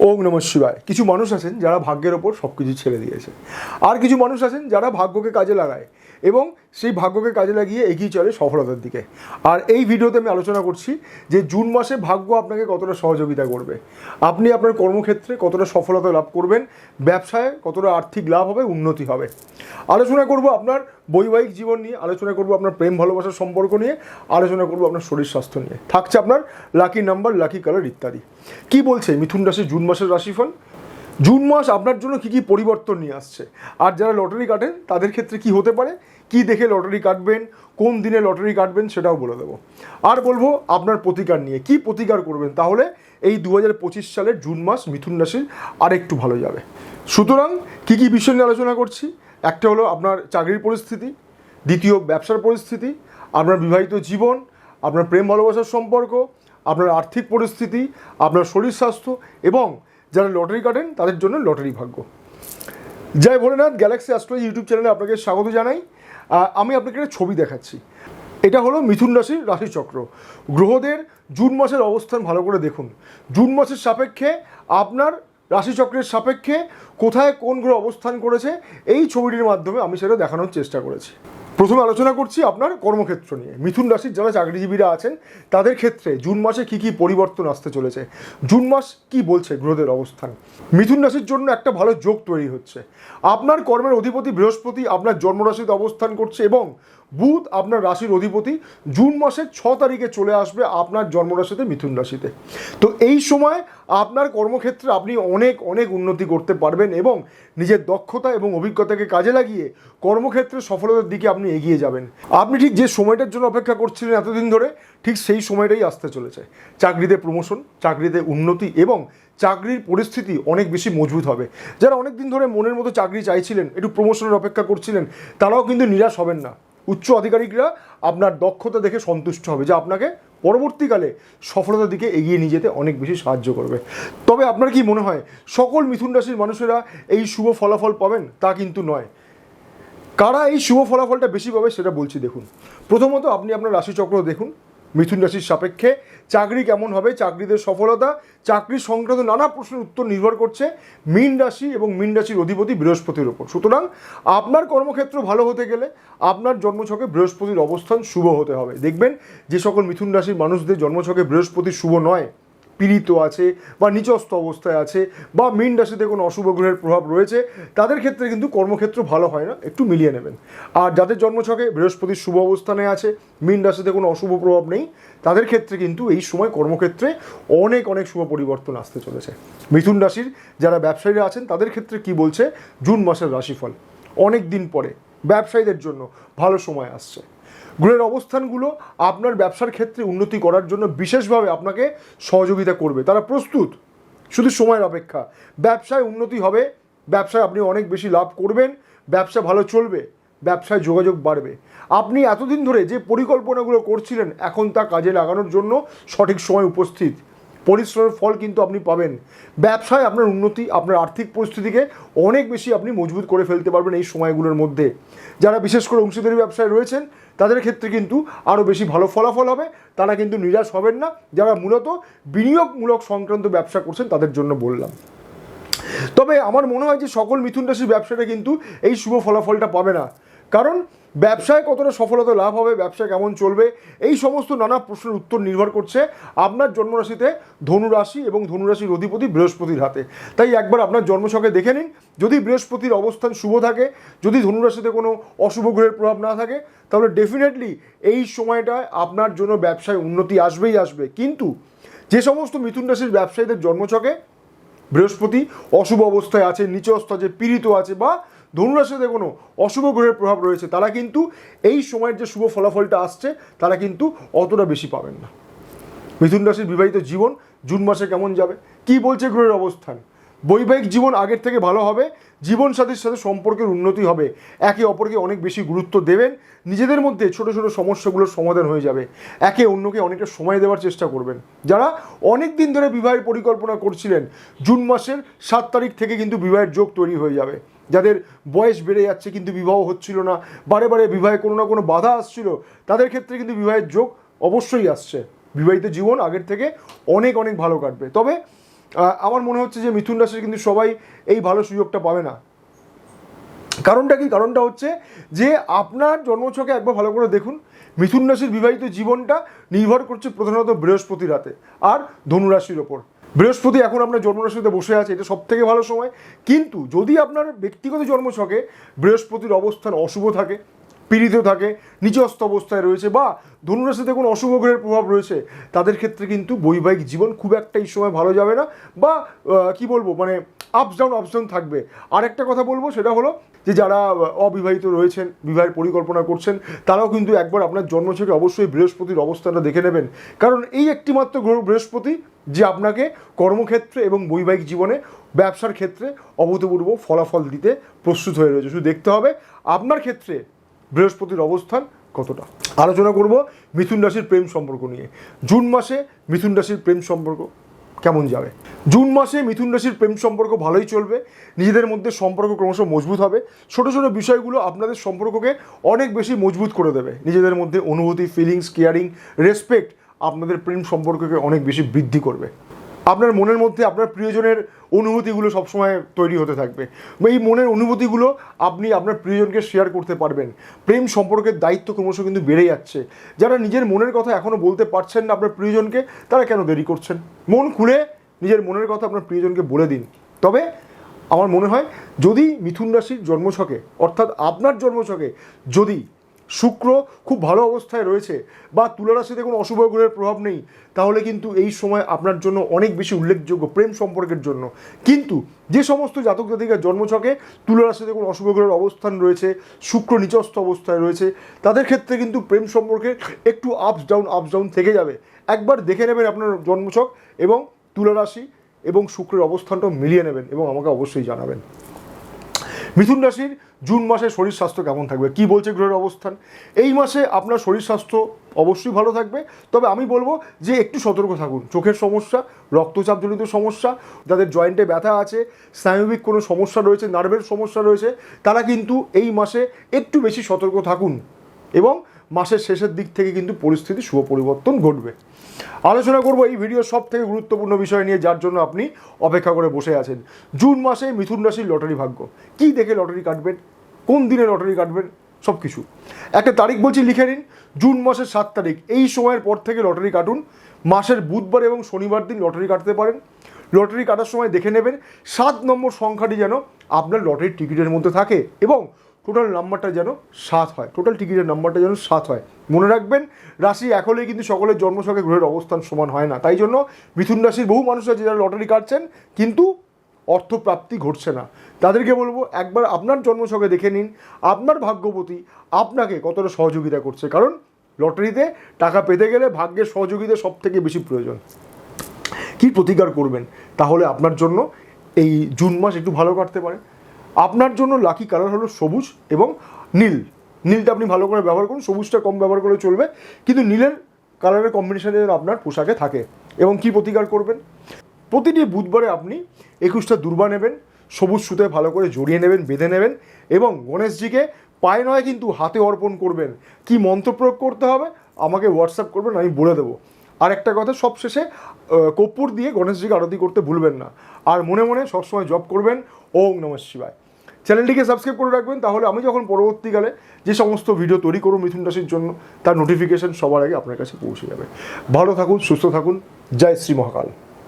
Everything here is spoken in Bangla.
ওম নম শিবায়। কিছু মানুষ আছেন যারা ভাগ্যের ওপর সব কিছু ছেড়ে দিয়েছে। আর কিছু মানুষ আছেন যারা ভাগ্যকে কাজে লাগায়। এবং সেই ভাগ্যকে কাজে লাগিয়ে এগিয়ে চলে সফলতার দিকে। আর এই ভিডিওতে আমি আলোচনা করছি যে জুন মাসে ভাগ্য আপনাকে কতটা সহযোগিতা করবে। আপনি আপনার কর্মক্ষেত্রে কতটা সফলতা লাভ করবেন, ব্যবসায় কতটা আর্থিক লাভ হবে, উন্নতি হবে। আলোচনা করব আপনার বৈবাহিক জীবন নিয়ে, আলোচনা করব আপনার প্রেম ভালোবাসার সম্পর্ক নিয়ে, আলোচনা করব আপনার শরীর স্বাস্থ্য নিয়ে। থাকছে আপনার লাকি নাম্বার, লাকি কালার ইত্যাদি। কি বলছে মিথুন রাশি জুন মাসের রাশিফল? জুন মাস আপনার জন্য কি কি পরিবর্তন নিয়ে আসছে? আর যারা লটারি কাটেন, তাদের ক্ষেত্রে কি হতে পারে? কি দেখে লটারি কাটবেন? কোন দিনে লটারি কাটবেন সেটাও বলে দেবো। আর বলব আপনার প্রতিকার নিয়ে। কি প্রতিকার করবেন? তাহলে এই দু হাজার পঁচিশ সালের জুন মাস মিথুন রাশির আরেকটু ভালো যাবে। সুতরাং কি কি বিষয় নিয়ে আলোচনা করছি? একটা হলো আপনার চাকরির পরিস্থিতি। দ্বিতীয় ব্যবসার পরিস্থিতি। আপনার বিবাহিত জীবন। আপনার প্রেম ভালোবাসার সম্পর্ক। আপনার আর্থিক পরিস্থিতি। আপনার শরীর স্বাস্থ্য। এবং যারা লটারি কাটেন, তাদের জন্য লটারি ভাগ্য। Joy Bholenath galaxy astrology YouTube চ্যানেলে আপনাকে স্বাগত জানাই। আমি আপনাকে একটা ছবি দেখাচ্ছি। এটা হলো মিথুন রাশির রাশিচক্র। গ্রহদের জুন মাসের অবস্থান ভালো করে দেখুন। জুন মাসের সাপেক্ষে আপনার রাশিচক্রের সাপেক্ষে কোথায় কোন গ্রহ অবস্থান করেছে, এই ছবিটির মাধ্যমে আমি সেটা দেখানোর চেষ্টা করেছি। প্রথমে আলোচনা করছি আপনার কর্মক্ষেত্র নিয়ে। মিথুন রাশির যারা চাকরিজীবীরা আছেন, তাদের ক্ষেত্রে জুন মাসে কি কি পরিবর্তন আসতে চলেছে? জুন মাস কি বলছে গ্রহদের অবস্থান? মিথুন রাশির জন্য একটা ভালো যোগ তৈরি হচ্ছে। আপনার কর্মের অধিপতি বৃহস্পতি আপনার জন্মরাশিতে অবস্থান করছে এবং বুধ আপনার রাশির অধিপতি, জুন মাসের ছ তারিখে চলে আসবে আপনার জন্মরাশিতে মিথুন রাশিতে। তো এই সময় আপনার কর্মক্ষেত্রে আপনি অনেক অনেক উন্নতি করতে পারবেন এবং নিজের দক্ষতা এবং অভিজ্ঞতাকে কাজে লাগিয়ে কর্মক্ষেত্রে সফলতার দিকে আপনি এগিয়ে যাবেন। আপনি ঠিক যে সময়টার জন্য অপেক্ষা করছিলেন এতদিন ধরে, ঠিক সেই সময়টাই আসতে চলেছে। চাকরিতে প্রমোশন চাকরিতে উন্নতি এবং চাকরির পরিস্থিতি অনেক বেশি মজবুত হবে। যারা অনেক দিন ধরে মনের মতো চাকরি চাইছিলেন, একটু প্রমোশনের অপেক্ষা করছিলেন, তারাও কিন্তু নিরাশ হবেন না। উচ্চ আধিকারিকরা আপনার দক্ষতা দেখে সন্তুষ্ট হবে, যা আপনাকে পরবর্তীকালে সফলতার দিকে এগিয়ে নিয়ে যেতে অনেক বেশি সাহায্য করবে। তবে আপনার কি মনে হয়, সকল মিথুন রাশির মানুষেরা এই শুভ ফলাফল পাবেন? তা কিন্তু নয়। কারা এই শুভ ফলাফলটা বেশি পাবে সেটা বলছি দেখুন। প্রথমত আপনি আপনার রাশিচক্র দেখুন। মিথুন রাশির সাপেক্ষে। চাকরি কেমন হবে? চাকরিদের সফলতা? চাকরি সংক্রান্ত নানা প্রশ্নের উত্তর নির্ভর করছে মীন রাশি এবং মিন রাশির অধিপতি বৃহস্পতির ওপর। সুতরাং আপনার কর্মক্ষেত্র ভালো হতে গেলে আপনার জন্মছকে বৃহস্পতির অবস্থান শুভ হতে হবে। দেখবেন যে সকল মিথুন রাশির মানুষদের জন্মছকে বৃহস্পতি শুভ নয়। পীড়িত আছে বা নিচস্থ অবস্থায় আছে বা মীন রাশিতে কোনো অশুভ গ্রহের প্রভাব রয়েছে, তাদের ক্ষেত্রে কিন্তু কর্মক্ষেত্র ভালো হয় না, একটু মিলিয়ে নেবেন। আর যাদের জন্মছকে বৃহস্পতির শুভ অবস্থানে আছে, মীন রাশিতে কোনো অশুভ প্রভাব নেই, তাদের ক্ষেত্রে কিন্তু এই সময় কর্মক্ষেত্রে অনেক অনেক শুভ পরিবর্তন আসতে চলেছে। মিথুন রাশির যারা ব্যবসায়ীরা আছেন, তাদের ক্ষেত্রে কি বলছে? জুন মাসের রাশিফল। অনেক দিন পরে, ব্যবসায়ীদের জন্য ভালো সময় আসছে। গ্রহের অবস্থানগুলো আপনার ব্যবসার ক্ষেত্রে উন্নতি করার জন্য বিশেষভাবে আপনাকে সহযোগিতা করবে। তারা প্রস্তুত, শুধু সময়ের অপেক্ষা। ব্যবসায় উন্নতি হবে, ব্যবসায় আপনি অনেক বেশি লাভ করবেন, ব্যবসা ভালো চলবে, ব্যবসায় যোগাযোগ বাড়বে। আপনি এতদিন ধরে যে পরিকল্পনাগুলো করছিলেন, এখন তা কাজে লাগানোর জন্য সঠিক সময় উপস্থিত। পরিশ্রমের ফল কিন্তু আপনি পাবেন। ব্যবসায় আপনার উন্নতি, আপনার আর্থিক পরিস্থিতিকে অনেক বেশি আপনি মজবুত করে ফেলতে পারবেন এই সময়গুলোর মধ্যে। যারা বিশেষ করে অংশীদারি ব্যবসায় রয়েছেন তাদের ক্ষেত্রে কিন্তু আরও বেশি ভালো ফলাফল হবে। তারা কিন্তু নিরাশ হবেন না। যারা মূলত বিনিয়োগমূলক সংক্রান্ত ব্যবসা করছেন তাদের জন্য বললাম। তবে আমার মনে হয় যে সকল মিথুন রাশির ব্যবসাটা কিন্তু এই শুভ ফলাফলটা পাবে না। কারণ ব্যবসায় কতটা সফলতা লাভ হবে, ব্যবসা কেমন চলবে, এই সমস্ত নানা প্রশ্নের উত্তর নির্ভর করছে আপনার জন্মরাশিতে ধনুরাশি এবং ধনুরাশির অধিপতি বৃহস্পতির হাতে। তাই একবার আপনার জন্মছকে দেখে নিন, যদি বৃহস্পতির অবস্থান শুভ থাকে, যদি ধনুরাশিতে কোনো অশুভ গ্রহের প্রভাব না থাকে, তাহলে ডেফিনেটলি এই সময়টায় আপনার জন্য ব্যবসায় উন্নতি আসবেই আসবে। কিন্তু যে সমস্ত মিথুন রাশির ব্যবসায়ীদের জন্মছকে বৃহস্পতি অশুভ অবস্থায় আছে নিচস্থ আছে পীড়িত আছে বা ধনুরাশিতে কোনো অশুভ গ্রহের প্রভাব রয়েছে, তারা কিন্তু এই সময়ের যে শুভ ফলাফলটা আসছে, তারা কিন্তু অতটা বেশি পাবেন না। মিথুন রাশির বিবাহিত জীবন জুন মাসে কেমন যাবে? কি বলছে গ্রহের অবস্থান? বৈবাহিক জীবন আগের থেকে ভালো হবে, জীবন সাথীর সাথে সম্পর্কের উন্নতি হবে, একে অপরকে অনেক বেশি গুরুত্ব দেবেন, নিজেদের মধ্যে ছোট ছোট সমস্যাগুলোর সমাধান হয়ে যাবে, একে অন্যকে অনেকটা সময় দেওয়ার চেষ্টা করবেন। যারা অনেক দিন ধরে বিবাহের পরিকল্পনা করছিলেন, জুন মাসের সাত তারিখ থেকে কিন্তু বিবাহের যোগ তৈরি হয়ে যাবে। যাদের বয়স বেড়ে যাচ্ছে কিন্তু বিবাহ হচ্ছিল না, বারে বারে বিবাহে কোনো না কোনো বাধা আসছিল, তাদের ক্ষেত্রে কিন্তু বিবাহের যোগ অবশ্যই আসছে। বিবাহিত জীবন আগের থেকে অনেক অনেক ভালো কাটবে। তবে আমার মনে হচ্ছে যে মিথুন রাশির কিন্তু সবাই এই ভালো সুযোগটা পাবে না। কারণটা কি? কারণটা হচ্ছে যে আপনার জন্মছকে একবার ভালো করে দেখুন। মিথুন রাশির বিবাহিত জীবনটা নির্ভর করছে প্রধানত বৃহস্পতি রাতে আর ধনুরাশির ওপর। বৃহস্পতি এখন আপনার জন্মরাশিতে বসে আছে, এটা সব থেকে ভালো সময়। কিন্তু যদি আপনার ব্যক্তিগত জন্মছকে বৃহস্পতির অবস্থান অশুভ থাকে, পীড়িত থাকে নিচস্ত অবস্থায় রয়েছে বা ধনুরাশিতে কোনো অশুভ গ্রহের প্রভাব রয়েছে, তাদের ক্ষেত্রে কিন্তু বৈবাহিক জীবন খুব একটা এই সময় ভালো যাবে না বা কি বলব মানে আপস ডাউন আপস ডাউন থাকবে। আর একটা কথা বলব, সেটা হলো যে যারা অবিবাহিত রয়েছেন, বিবাহের পরিকল্পনা করছেন, তারাও কিন্তু একবার আপনার জন্মছকে অবশ্যই বৃহস্পতির অবস্থানটা দেখে নেবেন। কারণ এই একটি মাত্র গ্রহ বৃহস্পতি যে আপনাকে কর্মক্ষেত্রে এবং বৈবাহিক জীবনে ব্যবসার ক্ষেত্রে অভূতপূর্ব ফলাফল দিতে প্রস্তুত হয়ে রয়েছে। শুধু দেখতে হবে আপনার ক্ষেত্রে বৃহস্পতির অবস্থান কতটা। আলোচনা করব মিথুন রাশির প্রেম সম্পর্ক নিয়ে। জুন মাসে মিথুন রাশির প্রেম সম্পর্ক কেমন যাবে? জুন মাসে মিথুন রাশির প্রেম সম্পর্ক ভালোই চলবে। নিজেদের মধ্যে সম্পর্ক ক্রমশ মজবুত হবে। ছোট ছোট বিষয়গুলো আপনাদের সম্পর্ককে অনেক বেশি মজবুত করে দেবে। নিজেদের মধ্যে অনুভূতি ফিলিংস কেয়ারিং রেসপেক্ট আপনাদের প্রেম সম্পর্ককে অনেক বেশি বৃদ্ধি করবে। আপনার মনের মধ্যে আপনার প্রিয়জনের অনুভূতিগুলো সবসময় তৈরি হতে থাকবে। এই মনের অনুভূতিগুলো আপনি আপনার প্রিয়জনকে শেয়ার করতে পারবেন। প্রেম সম্পর্কের দায়িত্ব ক্রমশ কিন্তু বেড়ে যাচ্ছে। যারা নিজের মনের কথা এখনও বলতে পারছেন না আপনার প্রিয়জনকে, তারা কেন দেরি করছেন? মন খুলে নিজের মনের কথা আপনার প্রিয়জনকে বলে দিন। তবে আমার মনে হয়, যদি মিথুন রাশির জন্মছকে, অর্থাৎ আপনার জন্মছকে যদি শুক্র খুব ভালো অবস্থায় রয়েছে বা তুলা রাশিতে কোনো অশুভ গ্রহের প্রভাব নেই, তাহলে কিন্তু এই সময় আপনার জন্য অনেক বেশি উল্লেখযোগ্য প্রেম সম্পর্কের জন্য। কিন্তু যে সমস্ত জাতক জাতিকার জন্মছকে তুলা রাশিতে কোনো অশুভ গ্রহের অবস্থান রয়েছে, শুক্র নিচস্থ অবস্থায় রয়েছে, তাদের ক্ষেত্রে কিন্তু প্রেম সম্পর্কে একটু আপস ডাউন আপস ডাউন থেকে যাবে। একবার দেখে নেবেন আপনার জন্মছক এবং তুলারাশি এবং শুক্রের অবস্থানটা মিলিয়ে নেবেন এবং আমাকে অবশ্যই জানাবেন। মিথুন রাশির জুন মাসে শরীর স্বাস্থ্য কেমন থাকবে? কি বলছে গ্রহের অবস্থান? এই মাসে আপনার শরীর স্বাস্থ্য অবশ্যই ভালো থাকবে। তবে আমি বলব যে একটু সতর্ক থাকুন। চোখের সমস্যা, রক্তচাপজনিত সমস্যা, যাদের জয়েন্টে ব্যথা আছে, স্নায়বিক কোনো সমস্যা রয়েছে, নার্ভের সমস্যা রয়েছে, তারা কিন্তু এই মাসে একটু বেশি সতর্ক থাকুন। এবং মাসের শেষের দিক থেকে কিন্তু পরিস্থিতি শুভ পরিবর্তন ঘটবে। আলোচনা করব এই ভিডিও সব থেকে গুরুত্বপূর্ণ বিষয় নিয়ে, যার জন্য আপনি অপেক্ষা করে বসে আছেন। জুন মাসে মিথুন রাশির লটারি ভাগ্য। কি দেখে লটারি কাটবেন? কোন দিনে লটারি কাটবেন? সব কিছু একটা তারিখ বলছি, লিখে নিন। জুন মাসের সাত তারিখ। এই সময়ের পর থেকে লটারি কাটুন। মাসের বুধবার এবং শনিবার দিন লটারি কাটতে পারেন। লটারি কাটার সময় দেখে নেবেন, সাত নম্বর সংখ্যাটি যেন আপনার লটারির টিকিটের মধ্যে থাকে এবং টোটাল নাম্বারটা যেন সাত হয়। টোটাল টিকিটের নাম্বারটা যেন সাত হয়। মনে রাখবেন, রাশি এক হলেই কিন্তু সকলের জন্মছকে গ্রহের অবস্থান সমান হয় না। তাই জন্য মিথুন রাশির বহু মানুষ আছে যারা লটারি কাটছেন, কিন্তু অর্থপ্রাপ্তি ঘটছে না। তাদেরকে বলব, একবার আপনার জন্মছকে দেখে নিন। আপনার ভাগ্যবতী আপনাকে কতটা সহযোগিতা করছে। কারণ লটারিতে টাকা পেতে গেলে ভাগ্যের সহযোগিতা সব থেকে বেশি প্রয়োজন। কি প্রতিকার করবেন? তাহলে আপনার জন্য এই জুন মাস একটু ভালো কাটতে পারে। আপনার জন্য লাকি কালার হলো সবুজ এবং নীল। নীলটা আপনি ভালো করে ব্যবহার করুন, সবুজটা কম ব্যবহার করে চলবে। কিন্তু নীলের কালারের কম্বিনেশন যেন আপনার পোশাকে থাকে এবং কি প্রতিকার করবেন? প্রতিটি বুধবারে আপনি একুশটা দুর্বা নেবেন, সবুজ সুতে ভালো করে জড়িয়ে নেবেন, বেঁধে নেবেন এবং গণেশজিকে পায়ে নয় কিন্তু হাতে অর্পণ করবেন। কি মন্ত্র প্রয়োগ করতে হবে? আমাকে হোয়াটসঅ্যাপ করবেন, আমি বলে দেবো। আর একটা কথা, সবশেষে কর্পূর দিয়ে গণেশজিকে আরতি করতে ভুলবেন না। আর মনে মনে সবসময় জপ করবেন, ওম নম শিবায়। চ্যানেলটিকে সাবস্ক্রাইব করে রাখবেন, তাহলে আমি যখন পরবর্তীকালে যে সমস্ত ভিডিও তৈরি করব মিথুন রাশির জন্য, তার নোটিফিকেশন সবার আগে আপনার কাছে পৌঁছে যাবে। ভালো থাকুন, সুস্থ থাকুন। জয় শ্রী মহাকাল।